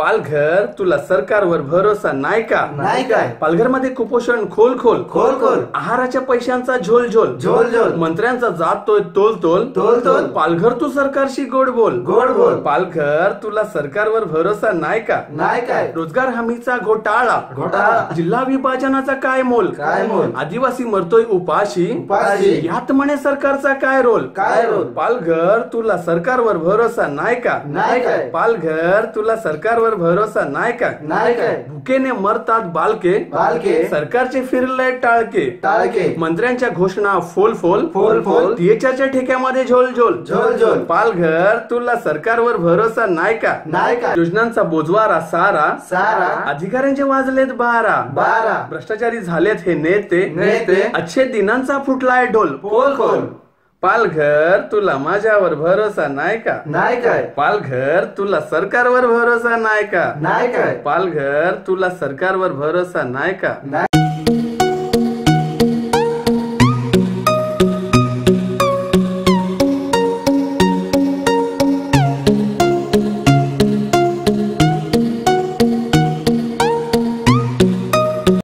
पालघर तुला सरकारवर भरोसा नाही का? नाही काय? पालघरमध्ये कुपोषण खोल खोल खोल खोल आहाराच्या पैशांचा झोल झोल झोल झोल मंत्र्यांचा जातोय तोल तोल तोल तोल पालघर तू सरकारशी गोड बोल गोड बोल पालघर तुला सरकारवर भरोसा नाही का? नाही काय? रोजगार हमीचा घोटाळा. घोटाळा. जिल्हा विभाजनाचा काय मोल? काय मोल? आदिवासी मरतोय उपाशी. उपाशी. यात म्हणे सरकारचा काय रोल? काय रोल? पालघर तुला सरकारवर भरोसा नाही का? नाही काय? पालघर तुला सरकारवर भरोसा नाही का? नाही काय? भुकेने मरतात बालके. बालके. सरकारचे फिरलंय टाळके. टाळके. मंत्र्यांच्या घोषणा फोल फोल. फोल फोल. टीएचआरच्या ठेक्यामध्ये झोल झोल. झोल झोल. पालघर तुला सरकारवर भरोसा नाही का? नाही काय? योजनांचा बोजवारा सारा. सारा. अधिकाऱ्यांचे वाजलेत बारा. बारा. भ्रष्टाचारी झालेत हे नेते. नेते. अच्छे दिनांचा फुटलाय ढोल. खोल खोल पालघर तुला माझ्यावर भरोसा नाही का? नाही काय? पालघर तुला सरकारवर भरोसा नाही का? नाही काय? पालघर तुला सरकारवर भरोसा नाही का? नाही.